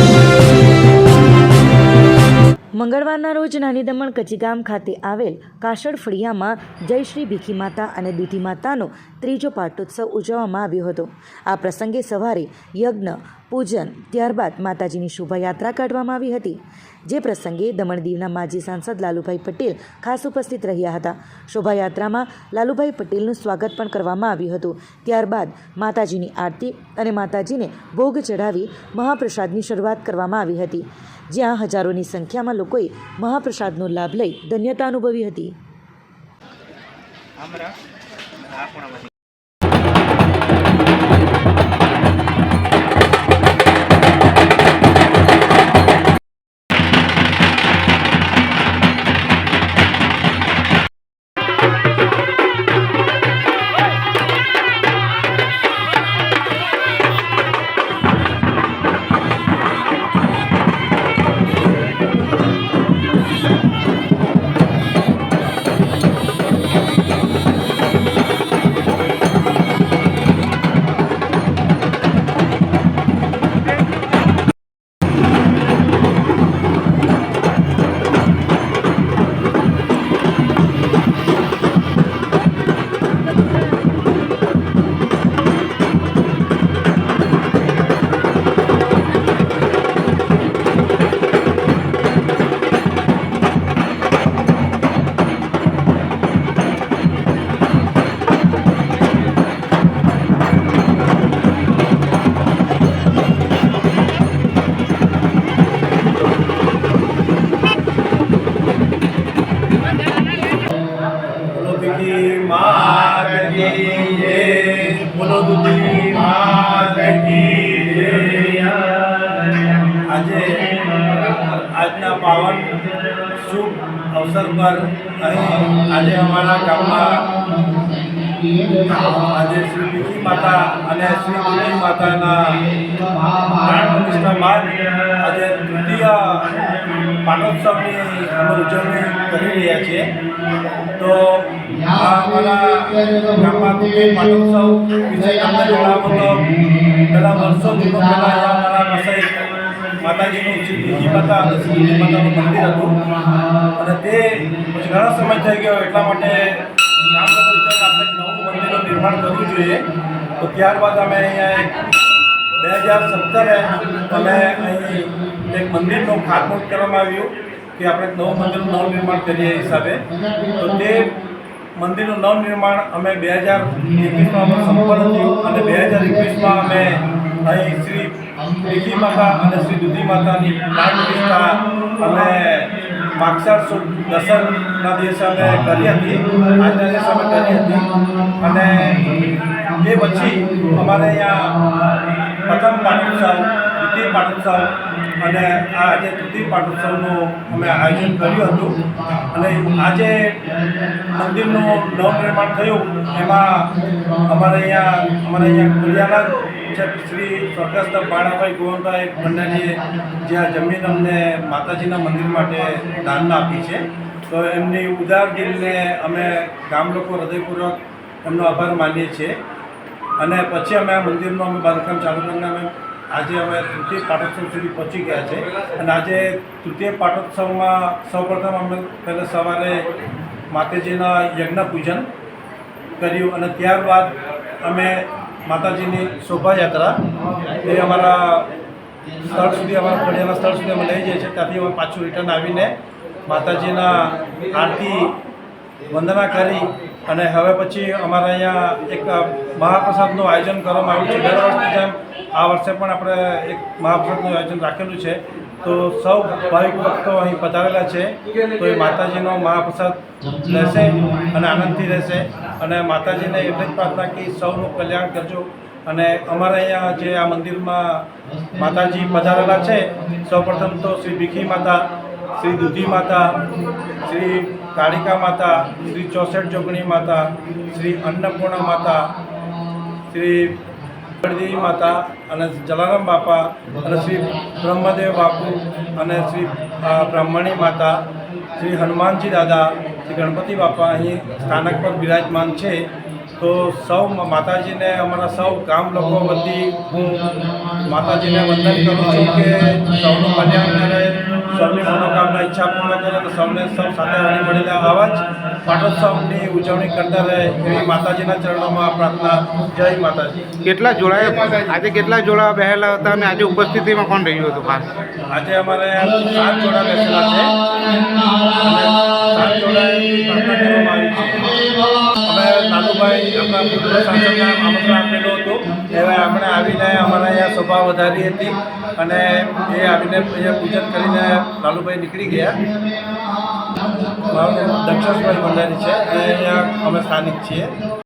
Thank you. મંગળવારના રોજ નાની દમણ કચીગામ ખાતે આવેલ કાશળ ફળિયામાં જય શ્રી ભીખી માતા અને દૂધી માતાનો ત્રીજો પાટોત્સવ ઉજવવામાં આવ્યો હતો. આ પ્રસંગે સવારે યજ્ઞ, પૂજન, ત્યારબાદ માતાજીની શોભાયાત્રા કાઢવામાં આવી હતી. જે પ્રસંગે દમણ દીવના માજી સાંસદ લાલુભાઈ પટેલ ખાસ ઉપસ્થિત રહ્યા હતા. શોભાયાત્રામાં લાલુભાઈ પટેલનું સ્વાગત પણ કરવામાં આવ્યું હતું. ત્યારબાદ માતાજીની આરતી અને માતાજીને ભોગ ચઢાવી મહાપ્રસાદની શરૂઆત કરવામાં આવી હતી. જ્યાં હજારોની સંખ્યામાં લોકોએ મહાપ્રસાદનો લાભ લઈ ધન્યતા અનુભવી હતી. આજે આજના પાવન શુભ અવસર પર અહીં આજે અમારા ગામમાં આજે શ્રી વિકી માતા અને શ્રી વિકી માતાના પ્રાણ પ્રતિષ્ઠામાં આજે તૃતીય પાટોત્સવની અમે ઉજવણી કરી રહ્યા છીએ. તો અમારા ગામમાં પાટોત્સવ વિશે તમને તો, પહેલાં વર્ષો માતાજીનું શ્રી માતા વિકી માતાનું મંદિર અને તે ઘણો સમય થઈ ગયો, એટલા માટે ગામ આપણે નવું મંદિરનું નિર્માણ કરવું જોઈએ. તો ત્યારબાદ અમે અહીંયા બે હજાર સત્તરે અમે અહીં એક મંદિરનું ખાતમુહૂર્ત કરવામાં આવ્યું કે આપણે નવું મંદિરનું નવનિર્માણ કરીએ હિસાબે. તો તે મંદિરનું નવનિર્માણ અમે બે હજાર એકવીસમાં અમે સંપન્ન થયું અને બે હજાર એકવીસમાં અમે અહીં શ્રી દીધી માતા અને શ્રી દુધી માતાની પ્રાણ પ્રતિષ્ઠા અને માગસર સુદ દસમના દિવસે અમે કરી હતી. આજના દિવસે અમે કરી હતી. અને એ પછી અમારે અહીંયા પ્રથમ પાટોત્સવ દ્વિતીય પાટોત્સવ અને આ આજે તૃતીય પાટોત્સવનું અમે આયોજન કર્યું હતું. અને આજે મંદિરનું નવનિર્માણ થયું. એમાં અમારે અહીંયા અમારે અહીંયા કુલિયાના છે, શ્રી સ્વર્ગસ્થ બાળાભાઈ ગોવનભાઈ ભંડારીએ આ જમીન અમને માતાજીના મંદિર માટે દાન આપી છે. તો એમની ઉદારગીરીને અમે ગામ લોકો હૃદયપૂર્વક એમનો આભાર માનીએ છીએ. અને પછી અમે આ મંદિરનું અમે બાંધકામ ચાલુ કરીને અમે આજે અમે તૃતીય પાટોત્સવ સુધી પહોંચી ગયા છે. અને આજે તૃતીય પાટોત્સવમાં સૌપ્રથમ અમે પહેલાં સવારે માતાજીના યજ્ઞ પૂજન કર્યું અને ત્યારબાદ અમે માતાજીની શોભાયાત્રા એ અમારા સ્થળ સુધી, અમારા ફળિયાના સ્થળ સુધી અમે લઈ જઈએ છીએ. ત્યાંથી અમે પાછું રિટર્ન આવીને માતાજીના આરતી વંદના કરી અને હવે પછી અમારા અહીંયા એક મહાપ્રસાદનું આયોજન કરવામાં આવ્યું છે. દર વર્ષની જેમ આ વર્ષે પણ આપણે એક મહાપ્રસાદનું આયોજન રાખેલું છે. તો સૌ ભાવિક ભક્તો અહીં પધારેલા છે. તો એ માતાજીનો મહાપ્રસાદ રહેશે અને આનંદથી રહેશે. અને માતાજીને એટલે જ પ્રાર્થના કે સૌનું કલ્યાણ કરજો. અને અમારા અહીંયા જે આ મંદિરમાં માતાજી પધારેલા છે, સૌપ્રથમ તો શ્રી ભીખી માતા શ્રી દૂધી માતા, શ્રી કાળિકા માતા, શ્રી ચોસઠ જોગણી માતા, શ્રી અન્નપૂર્ણા માતા, શ્રી બળદેવી માતા અને જલારામ બાપા અને શ્રી બ્રહ્મદેવ બાપુ અને શ્રી બ્રાહ્મણી માતા, શ્રી હનુમાનજી દાદા, શ્રી ગણપતિ બાપા અહીં સ્થાનક પર બિરાજમાન છે. તો સૌ માતાજીને અમારા સૌ ગામ લોકો બધી હું માતાજીને વંદન કરું છું કે સૌનું કલ્યાણ કરે સૌની મનોકામના ઈચ્છા પૂર્ણ કરે અને સૌને સૌ સાથે હળી મળીને આવા જ પાટોત્સવની ઉજવણી કરતા રહે એવી માતાજીના ચરણોમાં પ્રાર્થના. જય માતાજી. કેટલા જોડાયા? આજે કેટલા જોડા બેહેલા હતા અને આજે ઉપસ્થિતિમાં કોણ રહ્યું હતું ખાસ? આજે અમારે સાત જોડા બેસેલા છે. સાત જોડાની પ્રાર્થના કરવામાં આવી છે. અમે નાનુભાઈ આપણા પૂર્વ સાંસદને સભા વધારી હતી અને એ આવીને અહીંયા પૂજન કરીને લાલુભાઈ નીકળી ગયા. મારું દક્ષેશભાઈ ભંડારી છે. અને અહીંયા અમે સ્થાનિક છીએ.